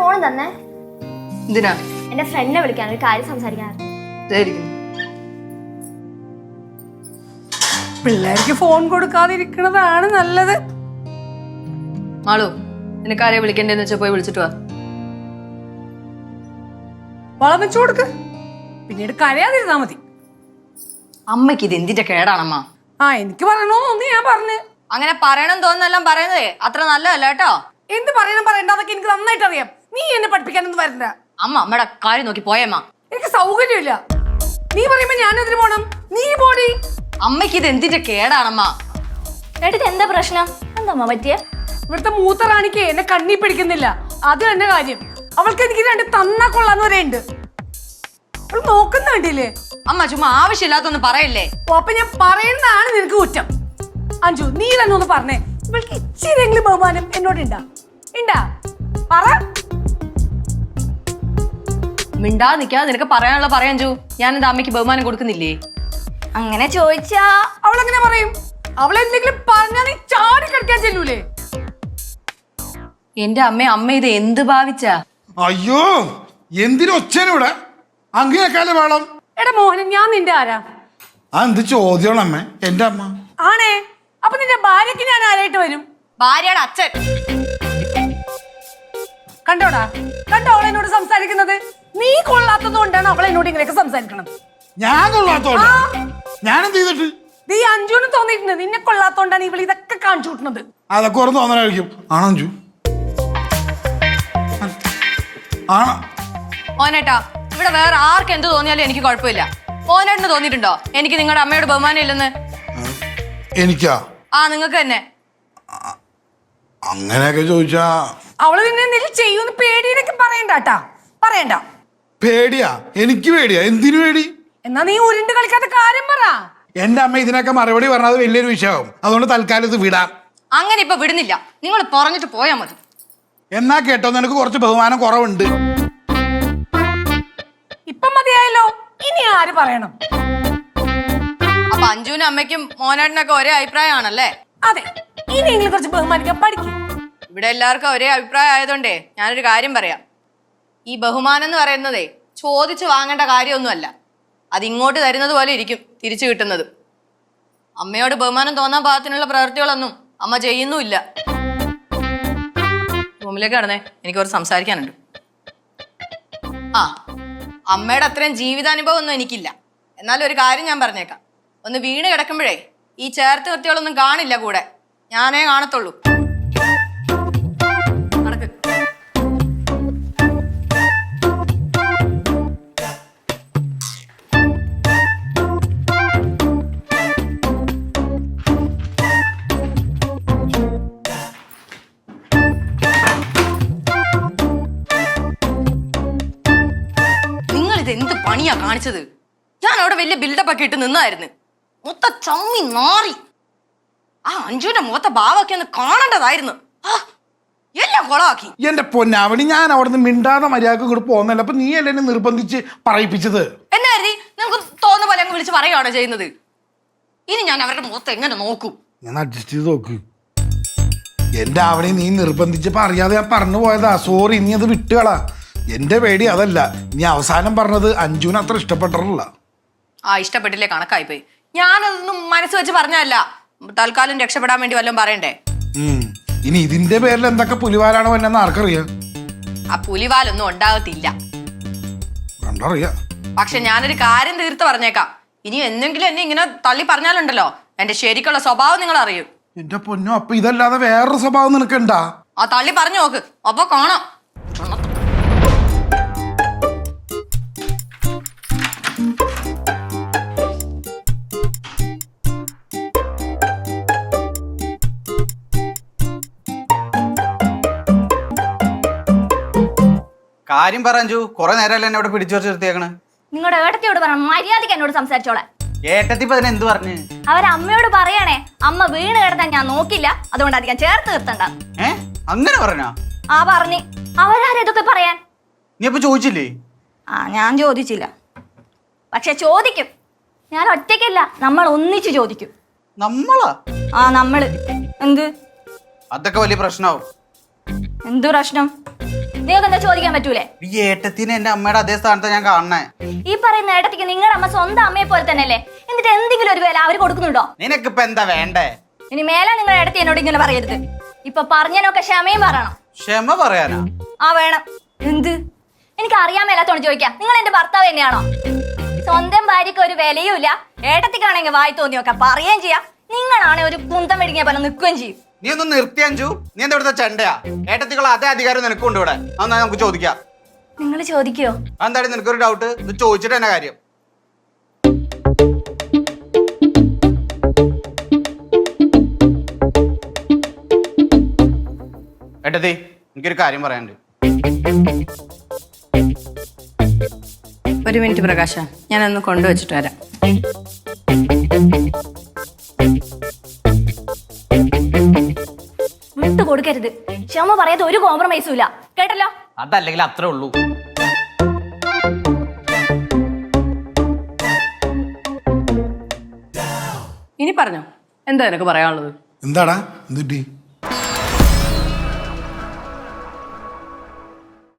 Phone തന്നെ? എന്തിനാ? എന്റെ ഫ്രണ്ടിനെ വിളിക്കാൻ ഒരു കാര്യം സംസാരിക്കാനായിരുന്നു ഇതായിരിക്കും പിള്ളേർക്ക് ഫോൺ കൊടുക്കാതിരിക്കുന്നതാണ് നല്ലത്. മാളു നിനക്ക് ആരെയെ വിളിക്കണ്ടെന്ന് വെച്ചാൽ പോയി വിളിച്ചിട്ട് വാ. വളം വെച്ചു കൊടുക്ക്. പിന്നീട് കരയാതിരുന്നാ മതി. അമ്മയ്ക്ക് ഇത് എന്തിന്റെ കേടാണമ്മ? ആ എനിക്ക് പറയണോന്ന് ഞാൻ പറഞ്ഞു. അങ്ങനെ പറയണം തോന്നുന്നെല്ലാം പറയുന്നതേ. അത്ര നല്ലതല്ല കേട്ടോ. എന്ത് പറയണം പറയണ്ട അതൊക്കെ എനിക്ക് നന്നായിട്ട് അറിയാം നീ എന്നെ പഠിപ്പിക്കാനൊന്നും വരണ്ട. അമ്മ അമ്മടെ കാര്യം നോക്കി പോയമ്മ എനിക്ക് സൗകര്യമില്ല. നീ പറയുമ്പോ ഞാൻ എന്തിനു പോണം? നീ പോടി. അമ്മയ്ക്ക് ഇത് എന്തിന്റെ കേടാണമ്മ? എടുത്ത് എന്താ പ്രശ്നം? എന്താ അമ്മ പറ്റിയ? ഇവിടുത്തെ മൂത്ത റാണിക്ക് എന്നെ കണ്ണി പിടിക്കുന്നില്ല. അത് തന്നെ കാര്യം. അവൾക്ക് എനിക്ക് രണ്ട് തന്നാ കൊള്ളാന്ന് ഉണ്ട്. അവൾ നോക്കുന്ന കണ്ടില്ലേ? അമ്മ ചുമ്മാ ആവശ്യമില്ലാത്തൊന്നും പറയല്ലേ? ഓ അപ്പൊ ഞാൻ പറയുന്നതാണ് നിനക്ക് കുറ്റം. അഞ്ജു നീ തന്നെ ഒന്ന് പറഞ്ഞേ. ഇവൾക്ക് ഇച്ചിരി ബഹുമാനം എന്നോട് ഉണ്ടാ ഉണ്ടാ പറ. മിണ്ടാ നിക്കാ നിനക്ക് പറയാനുള്ള പറയാൻ ചു ഞാൻ എന്റെ അമ്മയ്ക്ക് ബഹുമാനം കൊടുക്കുന്നില്ലേ? അങ്ങനെ ചോദിച്ചാ അവൾ അങ്ങനെ പറയും? അവൾ എന്തെങ്കിലും പറഞ്ഞാ നീ ചാടി കളിക്കാൻ ചെല്ലൂലേ? എന്റെ അമ്മ അമ്മ ഇത് എന്ത് ഭാവിച്ചാ? അയ്യോ എന്തിനു ഒച്ചേനിവിടെ അങ്ങനെയൊക്കെ വേണം. എടാ മോഹനൻ ഞാൻ നിന്റെ ആരാ? ആ എന്ത് ചോദ്യമാണ് അമ്മ? എന്റെ അമ്മ. ആണേ. അപ്പൊ നിന്റെ ഭാര്യക്ക് ഞാൻ ആരായിട്ട് വരും? ഭാര്യയുടെ അച്ഛൻ. കണ്ടോടാ? കണ്ടോ അവളെന്നോട് സംസാരിക്കുന്നത്? നീ കൊള്ളാത്തത് കൊണ്ടാണ് അവൾ എന്നോട് ഇങ്ങനെയൊക്കെ സംസാരിക്കണം ഞാൻ കൊള്ളാത്തോണ്ട് ഞാൻ എന്ത് ചെയ്തിട്ട്? നീ അഞ്ജുവിന് തോന്നിയിട്ടുണ്ട്. നിന്നെ കൊള്ളാത്തോണ്ടാണ് ഇവൾ ഇതൊക്കെ കാണിച്ചു കൂട്ടുന്നത് അതൊക്കെ ഓർന്ന് തോന്നാനായിരിക്കും ആണോ അഞ്ജു? ആണോ ഓനേട്ടാ ഇവിടെ വേറെ ആർക്ക് എന്ത് തോന്നിയാലും എനിക്ക് കുഴപ്പമില്ല. ഓനേട്ടന് തോന്നിയിട്ടുണ്ടോ? എനിക്ക് നിങ്ങളുടെ അമ്മയോട് ബഹുമാനം ഇല്ലെന്ന്. എനിക്കാ? ആ നിങ്ങൾക്ക് തന്നെ. അങ്ങനെയൊക്കെ ചോദിച്ചാ അവൾ നിന്നെ എന്തെങ്കിലും ചെയ്യൂന്ന് പേടിയിലൊക്കെ പറയണ്ടാട്ടാ. പറയണ്ട. പേടിയാ. എനിക്ക് പേടിയാ. എന്തിനു പേടി? എന്നാ നീ ഉരുണ്ട് കളിക്കാത്ത കാര്യം പറ. എന്റെ അമ്മ ഇതിനൊക്കെ മറുപടി പറഞ്ഞത് വലിയൊരു വിഷയമാവും. അതുകൊണ്ട് തൽക്കാലം ഇത് വിടാം. അങ്ങനെ ഇപ്പൊ വിടുന്നില്ല. നിങ്ങൾ പറഞ്ഞിട്ട് പോയാ മതി. എന്നാ കേട്ടോ നിനക്ക് കുറച്ച് ബഹുമാനം കുറവുണ്ട്. ഇപ്പൊ മതിയായല്ലോ. ഇനി ആര് പറയണം? അപ്പൊ അഞ്ജുവിനും അമ്മയ്ക്കും മോനാടിനൊക്കെ ഒരേ അഭിപ്രായമാണല്ലേ? അതെ. ഇനിയെങ്കിലും കുറച്ച് ബഹുമാനിക്കാൻ പഠിക്കും. ഇവിടെ എല്ലാവർക്കും ഒരേ അഭിപ്രായം ആയതുകൊണ്ടേ ഞാനൊരു കാര്യം പറയാം. ഈ ബഹുമാനം എന്ന് പറയുന്നതേ ചോദിച്ചു വാങ്ങേണ്ട കാര്യമൊന്നുമല്ല. അതിങ്ങോട്ട് തരുന്നത് പോലെ ഇരിക്കും തിരിച്ചു കിട്ടുന്നത്. അമ്മയോട് ബഹുമാനം തോന്നാൻ പാകത്തിനുള്ള പ്രവൃത്തികളൊന്നും അമ്മ ചെയ്യുന്നുമില്ല. റൂമിലേക്ക് കടന്നേ എനിക്ക് കുറച്ച് സംസാരിക്കാനുണ്ട്. ആ അമ്മയുടെ അത്രയും ജീവിതാനുഭവം ഒന്നും എനിക്കില്ല. എന്നാലും ഒരു കാര്യം ഞാൻ പറഞ്ഞേക്കാം. ഒന്ന് വീണ് കിടക്കുമ്പോഴേ ഈ ചേർത്ത് വൃത്തികളൊന്നും കാണില്ല കൂടെ. ഞാനേ കാണത്തുള്ളൂ. ഇത് എന്ത് പണിയാ കാണിച്ചത്? ഞാൻ അവിടെ വലിയ ബിൽഡപ്പ് ഒക്കെ ഇട്ട് നിന്നായിരുന്നു. മൊത്ത ചമ്മി നാറി. ആ അഞ്ജുവിന്റെ മുഖത്തെ ഭാവമൊക്കെ ഒന്ന് കാണേണ്ടതായിരുന്നു. എല്ലാം കൊളമാക്കി എന്റെ പൊന്നാവണി ഞാൻ അവിടുന്ന് മിണ്ടാതെ മര്യാദയ്ക്ക് കൂടെ പോകുന്നല്ല അപ്പൊ നീ അല്ലേ എന്നെ നിർബന്ധിച്ച് പറയിപ്പിച്ചത്? എന്നാ കരുതി നിങ്ങൾക്ക് തോന്നുന്ന പോലെ അങ്ങ് വിളിച്ച് പറയുകയാണോ ചെയ്യുന്നത്? ഇനി ഞാൻ അവരുടെ മുഖത്ത് എങ്ങനെ നോക്കും? ഞാൻ അഡ്ജസ്റ്റ് ചെയ്ത് നോക്ക്. എന്റെ അവിടെ നീ നിർബന്ധിച്ചപ്പോ അറിയാതെ ഞാൻ പറഞ്ഞു പോയതാ. സോറി നീ അത് വിട്ടുകളാ. എന്റെ പേടി അതല്ല. നീ അവസാനം പറഞ്ഞത് അഞ്ജുവിന് അത്ര ഇഷ്ടപ്പെട്ടിട്ടില്ല. ആ ഇഷ്ടപ്പെട്ടില്ലേ കണക്കായി പോയി ഞാനതൊന്നും മനസ്സ് വെച്ച് പറഞ്ഞല്ല തൽക്കാലം രക്ഷപ്പെടാൻ വേണ്ടി വല്ലതും പറയണ്ടേ? ഉം. ഇനി ഇതിന്റെ പേരിൽ എന്തൊക്കെ പുലിവാലാണോ എന്നെ ആർക്കറിയാം? ആ പുലിവാലൊന്നും ഉണ്ടാകത്തില്ല. കണ്ടറിയാം. പക്ഷെ ഞാനൊരു കാര്യം തീർത്ത് പറഞ്ഞേക്കാം. ഇനി എന്തെങ്കിലും എന്നെ ഇങ്ങനെ തള്ളി പറഞ്ഞാലുണ്ടല്ലോ. എന്റെ ശരിക്കുള്ള സ്വഭാവം നിങ്ങൾ അറിയും. എന്റെ പൊന്നോ അപ്പൊ ഇതല്ലാതെ വേറൊരു സ്വഭാവം നിനക്കുണ്ടാ ആ തള്ളി പറഞ്ഞു നോക്ക്. അപ്പൊ കാണാം. കാര്യം പറഞ്ഞു കുറെ നേരല്ലേ എന്നെ ഇവിടെ പിടിച്ചു വെച്ച് നിർത്തിയേക്കണ്. നിങ്ങളുടെ ഏട്ടത്തിയോട് പറഞ്ഞു മര്യാദയ്ക്ക് എന്നോട് സംസാരിച്ചോളെ. ഏട്ടത്തിപ്പ പതിനെ എന്ത് പറഞ്ഞു? അവരമ്മയോട് പറയണേ അമ്മ വീണ് കിടത്താൻ ഞാൻ നോക്കില്ല അതുകൊണ്ട് അധികം ചേർത്ത് നിർത്തണ്ട. ഏ? അങ്ങനെ പറഞ്ഞോ? ആ പറഞ്ഞു. അവരാരും ഇതൊക്കെ പറയാൻ? നീ അപ്പൊ ചോദിച്ചില്ലേ? ആ ഞാൻ ചോദിച്ചില്ല. പക്ഷെ ചോദിക്കും. ഞാൻ ഒറ്റയ്ക്കല്ല നമ്മൾ ഒന്നിച്ച് ചോദിക്കും. നമ്മളാ? ആ നമ്മൾ. എന്ത്? അതൊക്കെ വലിയ പ്രശ്നമാവും എന്ത് പ്രശ്നം? നിങ്ങൾക്ക് എന്താ ചോദിക്കാൻ പറ്റൂലേ? ഈ ഏട്ടത്തിന് എന്റെ അമ്മയുടെ അതേ സ്ഥാനത്ത് ഞാൻ കാണണേ ഈ പറയുന്ന ഏട്ടത്തിക്ക് നിങ്ങളുടെ അമ്മ സ്വന്തം അമ്മയെ പോലെ തന്നെയല്ലേ? എന്നിട്ട് എന്തെങ്കിലും ഒരു വില അവർ കൊടുക്കുന്നുണ്ടോ? നിനക്ക് ഇപ്പൊ എന്താ വേണ്ടേ? ഇനി മേലെ നിങ്ങൾ ഏട്ടത്തി എന്നോട് ഇങ്ങനെ പറയരുത്. ഇപ്പൊ പറഞ്ഞതിനൊക്കെ ക്ഷമയും പറയണം. ക്ഷമ പറയാനോ? ആ വേണം. എന്ത്? എനിക്ക് അറിയാൻ മേലാത്തോണ്ട് ചോദിക്കാം. നിങ്ങൾ എന്റെ ഭർത്താവ് തന്നെയാണോ? സ്വന്തം ഭാര്യക്ക് ഒരു വിലയുമില്ല. ഏട്ടത്തിക്കാണെങ്കിൽ വായി തോന്നിയൊക്കെ പറയുകയും ചെയ്യാം. നിങ്ങളാണെ ഒരു കുന്തം വെടിങ്ങിയ പോലെ നിൽക്കുകയും ചെയ്യും. നീ ഒന്ന് നിർത്തി അഞ്ചു നീ എന്താ ഇവിടുത്തെ ചണ്ടയാ? ഏട്ടത്തിക്കുള്ള അതേ അധികാരം നിനക്കുണ്ട് ഇവിടെ. അന്നാ നമുക്ക് ചോദിക്കാം. നിങ്ങൾ ചോദിക്കോ? എന്തായാലും നിനക്കൊരു ഡൗട്ട് ഇത് ചോദിച്ചിട്ട് എന്നാ കാര്യം? ഏട്ടത്തി എനിക്കൊരു കാര്യം പറയാനുണ്ട്. ഒരു മിനിറ്റ് പ്രകാശ ഞാനൊന്ന് കൊണ്ടുവച്ചിട്ട് വരാം. ക്ഷമ പറയാത്ത ഒരു കോംപ്രമൈസും ഇല്ല. കേട്ടല്ലോ? അതല്ലെങ്കിൽ അത്രേ ഉള്ളൂ. ഇനി പറഞ്ഞോ. എന്താ നിനക്ക് പറയാനുള്ളത്? എന്താടാ? എന്തിട്ടി